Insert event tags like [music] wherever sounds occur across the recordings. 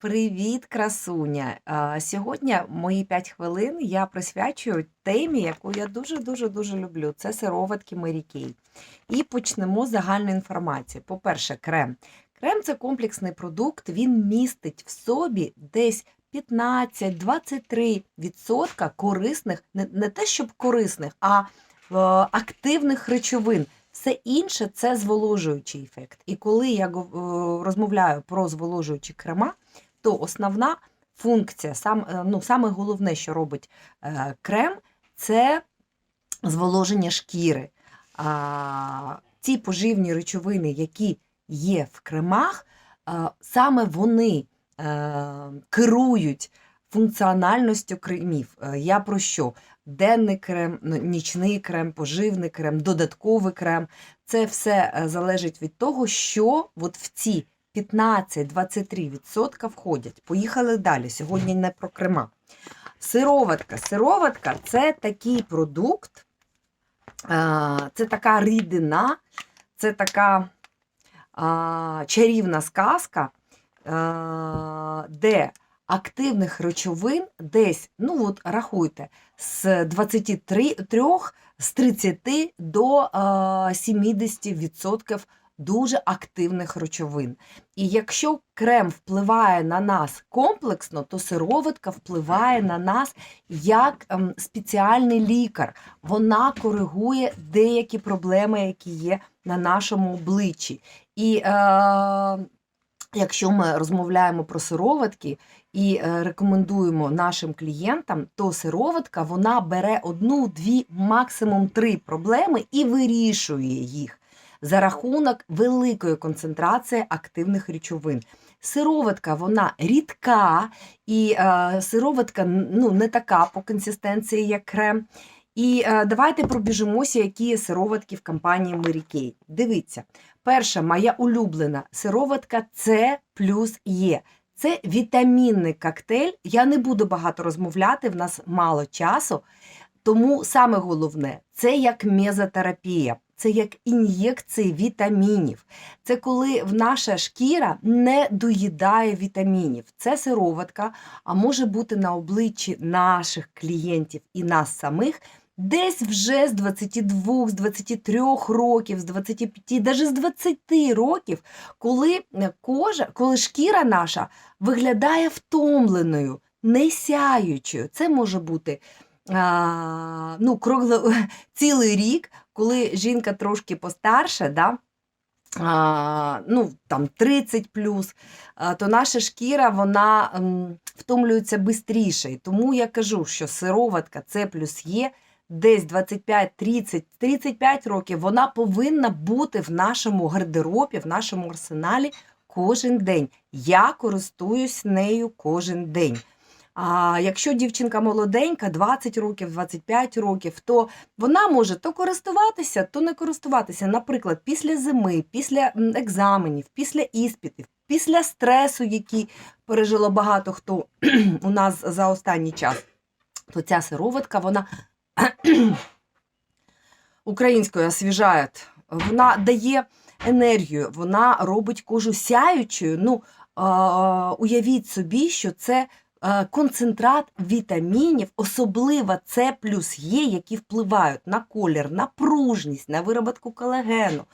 Привіт, красуня! Сьогодні мої 5 хвилин я присвячую темі, яку я дуже-дуже дуже люблю. Це сироватки Mary І почнемо з загальної інформації. По-перше, крем. Крем це комплексний продукт, він містить в собі десь 15-23% корисних, не, те, щоб корисних, а е, активних речовин. Все інше це зволожуючий ефект. І коли я е, розмовляю про зволожуючі крема, то основна функція, сам, е, ну, саме головне, що робить е, крем, це зволоження шкіри. А, ці поживні речовини, які є в кремах, а, саме вони е, керують функціональністю кремів. Е, Я про що? Денний крем, ну, нічний крем, поживний крем, додатковий крем. Це все е, залежить від того, що от в ці 15-23% входять. Поїхали далі. Сьогодні не про крема. Сироватка. Сироватка це такий продукт, це така рідина, це така чарівна сказка, де активних речовин десь, ну от рахуйте, з 23 з 30 до 70% дуже активних речовин. І якщо крем впливає на нас комплексно, то сироватка впливає на нас як ем, спеціальний лікар. Вона коригує деякі проблеми, які є на нашому обличчі. І е, якщо ми розмовляємо про сироватки і е, рекомендуємо нашим клієнтам, то сироватка вона бере одну, дві, максимум три проблеми і вирішує їх за рахунок великої концентрації активних речовин. Сироватка вона рідка, і е, сироватка ну, не така по консистенції, як крем. І е, давайте пробіжимося, які є сироватки в компанії Mary Kay. Дивіться, перша моя улюблена сироватка С плюс Є. Це вітамінний коктейль. Я не буду багато розмовляти, в нас мало часу. Тому саме головне це як мезотерапія, це як ін'єкції вітамінів. Це коли в наша шкіра не доїдає вітамінів. Це сироватка, а може бути на обличчі наших клієнтів і нас самих. Десь вже з 22, з 23 років, з 25, навіть з 20 років, коли кожа, коли шкіра наша виглядає втомленою, не сяючою. Це може бути а, ну, кругло, [laughs] цілий рік, коли жінка трошки постарше, да, а, ну, там 30 плюс, то наша шкіра вона м, втомлюється швидше. Тому я кажу, що сироватка С плюс Є десь 25, 30, 35 років вона повинна бути в нашому гардеробі, в нашому арсеналі кожен день. Я користуюсь нею кожен день. А якщо дівчинка молоденька, 20 років, 25 років, то вона може то користуватися, то не користуватися. Наприклад, після зими, після екзаменів, після іспитів, після стресу, який пережило багато хто [clears throat] у нас за останній час, то ця сироватка, вона [clears throat] українською освіжає, вона дає енергію, вона робить кожу сяючою. Ну, уявіть собі, що це концентрат вітамінів, особливо С плюс Є, які впливають на колір, на пружність, на вироботку колагену,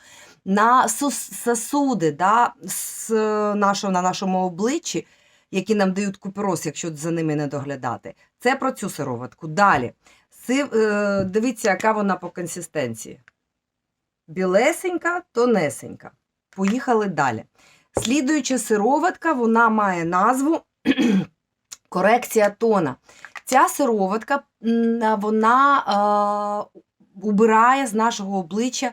на сосуди да, з нашого, на нашому обличчі, які нам дають купероз, якщо за ними не доглядати. Це про цю сироватку. Далі. Е, дивіться, яка вона по консистенції. Білесенька, тонесенька. Поїхали далі. Слідуюча сироватка, вона має назву корекція тона. Ця сироватка вона е, убирає з нашого обличчя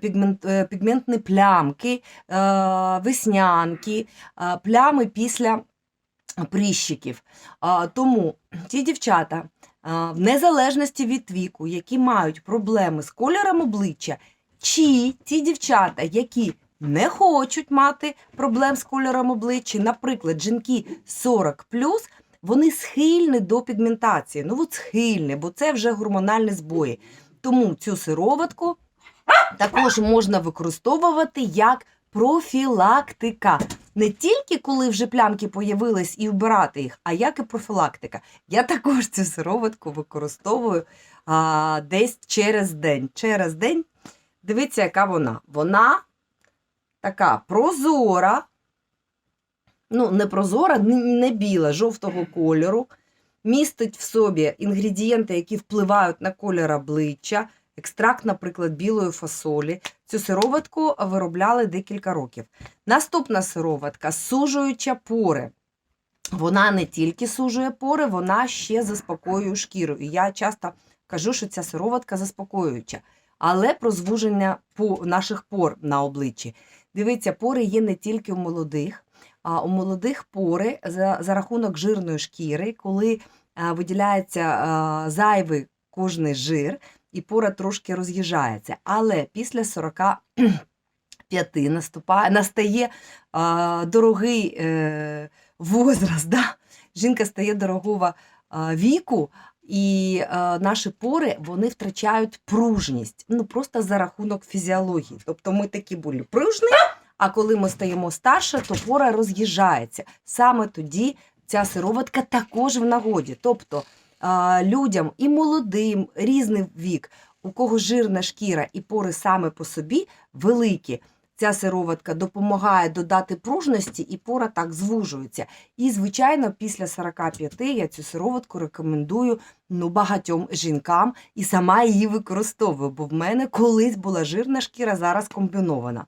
пігмент, е, пігментні плямки, е, веснянки, е, плями після прищиків. А, Тому ті дівчата, а, в незалежності від віку, які мають проблеми з кольором обличчя, чи ті дівчата, які не хочуть мати проблем з кольором обличчя, наприклад, жінки 40 вони схильні до пігментації. Ну, от схильні, бо це вже гормональні збої. Тому цю сироватку також можна використовувати як профілактика. не тільки коли вже плямки появились і вбирати їх, а як і профілактика. Я також цю сироватку використовую а, десь через день. Через день, дивіться, яка вона. Вона така прозора, ну, не прозора, не, біла, жовтого кольору. Містить в собі інгредієнти, які впливають на колір обличчя, екстракт, наприклад, білої фасолі. Цю сироватку виробляли декілька років. Наступна сироватка сужуюча пори. Вона не тільки сужує пори, вона ще заспокоює шкіру. І я часто кажу, що ця сироватка заспокоююча. Але про звуження наших пор на обличчі. Дивіться, пори є не тільки у молодих, а у молодих пори за, за рахунок жирної шкіри, коли а, виділяється а, зайвий кожний жир, і пора трошки роз'їжджається. Але після 45 наступає, настає а, дорогий е, возраст. Да? Жінка стає дорогого а, віку, і е, наші пори вони втрачають пружність. Ну просто за рахунок фізіології. Тобто ми такі були пружні, а коли ми стаємо старше, то пора роз'їжджається. Саме тоді ця сироватка також в нагоді. Тобто е, людям і молодим, різний вік, у кого жирна шкіра і пори саме по собі великі. Ця сироватка допомагає додати пружності, і пора так звужується. І, звичайно, після 45 я цю сироватку рекомендую ну, багатьом жінкам і сама її використовую, бо в мене колись була жирна шкіра, зараз комбінована.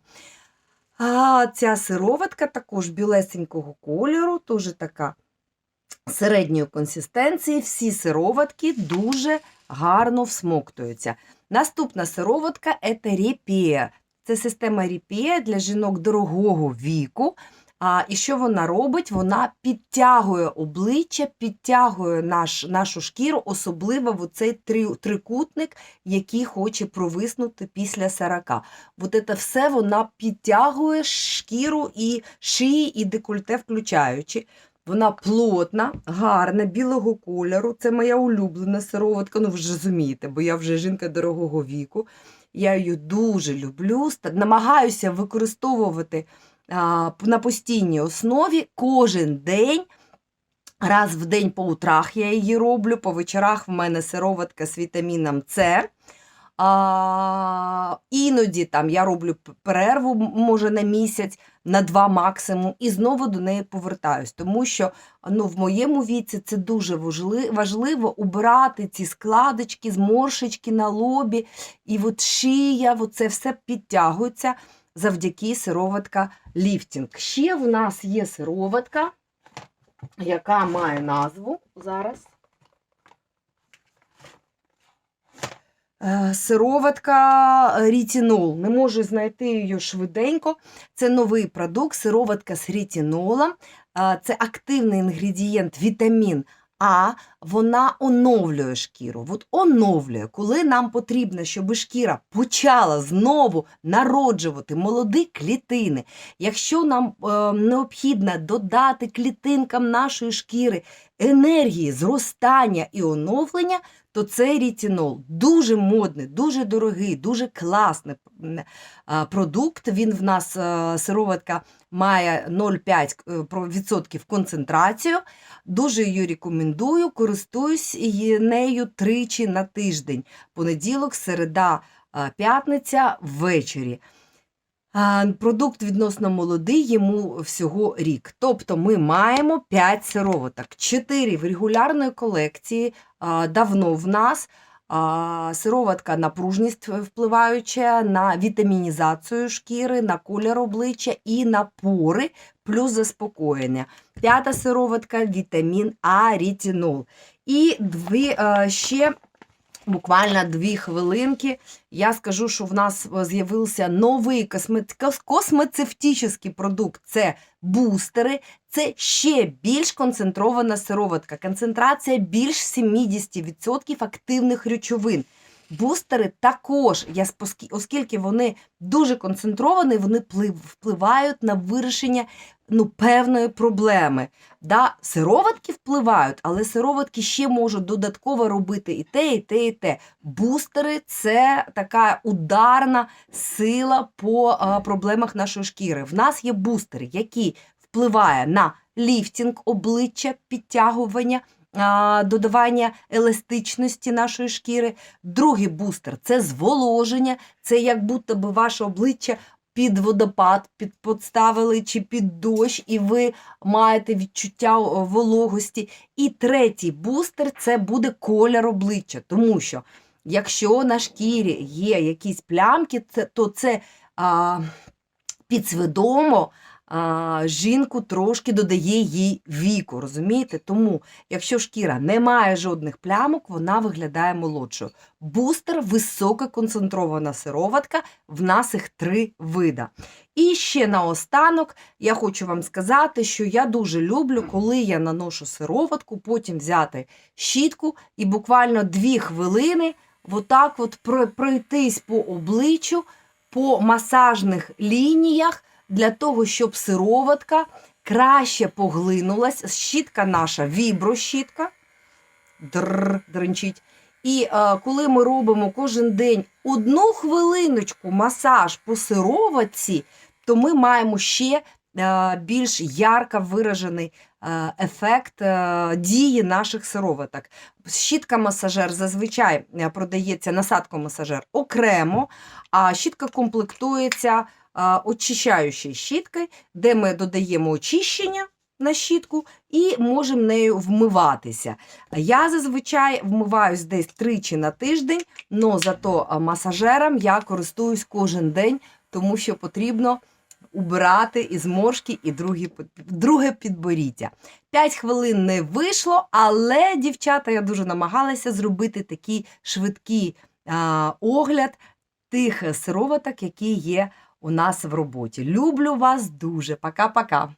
А ця сироватка також білесенького кольору, теж така середньої консистенції. Всі сироватки дуже гарно всмоктуються. Наступна сироватка – це репія. Це система ріпія для жінок дорогого віку. А, І що вона робить? Вона підтягує обличчя, підтягує наш, нашу шкіру, особливо в цей три, трикутник, який хоче провиснути після 40. От це все вона підтягує шкіру і шиї, і декольте включаючи. Вона плотна, гарна, білого кольору. Це моя улюблена сироватка, ну ви ж розумієте, бо я вже жінка дорогого віку. Я її дуже люблю, намагаюся використовувати на постійній основі кожен день. Раз в день по утрах я її роблю, по вечорах в мене сироватка з вітаміном С. А, Іноді там я роблю перерву, може, на місяць, на два максимум, і знову до неї повертаюсь. Тому що ну, в моєму віці це дуже важливо убирати ці складочки, зморшечки на лобі, і от шия, от це все підтягується завдяки сироватка ліфтінг. Ще в нас є сироватка, яка має назву зараз. Сироватка рітінол. Не можу знайти її швиденько. Це новий продукт, сироватка з рітінолом. Це активний інгредієнт вітамін А. Вона оновлює шкіру. От оновлює, коли нам потрібно, щоб шкіра почала знову народжувати молоді клітини. Якщо нам е, необхідно додати клітинкам нашої шкіри енергії, зростання і оновлення, то це рітінол. Дуже модний, дуже дорогий, дуже класний продукт. Він в нас сироватка має 0,5% концентрацію. Дуже її рекомендую, користуюсь нею тричі на тиждень. Понеділок, середа, п'ятниця ввечері. Продукт відносно молодий, йому всього рік. Тобто ми маємо 5 сироваток, 4 в регулярної колекції давно в нас. Сироватка на пружність впливаюча, на вітамінізацію шкіри, на колір обличчя і на пори, плюс заспокоєння. П'ята сироватка вітамін А, рітінол. І дві ще Буквально дві хвилинки. Я скажу, що в нас з'явився новий космецевтичний продукт це бустери, це ще більш концентрована сироватка. Концентрація більш 70% активних речовин. Бустери також, оскільки вони дуже концентровані, вони впливають на вирішення ну, певної проблеми. Да, Сироватки впливають, але сироватки ще можуть додатково робити і те, і те, і те. Бустери це така ударна сила по проблемах нашої шкіри. В нас є бустери, які впливає на ліфтінг обличчя, підтягування, додавання еластичності нашої шкіри. Другий бустер це зволоження, це як будто би ваше обличчя під водопад під подставили чи під дощ, і ви маєте відчуття вологості. І третій бустер це буде колір обличчя, тому що якщо на шкірі є якісь плямки, то це а, підсвідомо а, жінку трошки додає їй віку, розумієте? Тому, якщо шкіра не має жодних плямок, вона виглядає молодшою. Бустер висококонцентрована сироватка, в нас їх три вида. І ще наостанок я хочу вам сказати, що я дуже люблю, коли я наношу сироватку, потім взяти щітку і буквально дві хвилини отак от пройтись по обличчю, по масажних лініях, для того, щоб сироватка краще поглинулась. Щітка наша віброщітка, др. І е, коли ми робимо кожен день одну хвилиночку масаж по сироватці, то ми маємо ще е, більш ярко виражений е, ефект е, дії наших сироваток. Щітка-масажер зазвичай е, продається насадко-масажер окремо, а щітка комплектується очищаючою щіткою, де ми додаємо очищення на щітку і можемо нею вмиватися. Я зазвичай вмиваюсь десь тричі на тиждень, але зато масажером я користуюсь кожен день, тому що потрібно убирати і зморшки, і другі, друге підборіддя. 5 хвилин не вийшло, але, дівчата, я дуже намагалася зробити такий швидкий а, огляд тих сироваток, які є у нас в роботі. Люблю вас дуже. Пока-пока.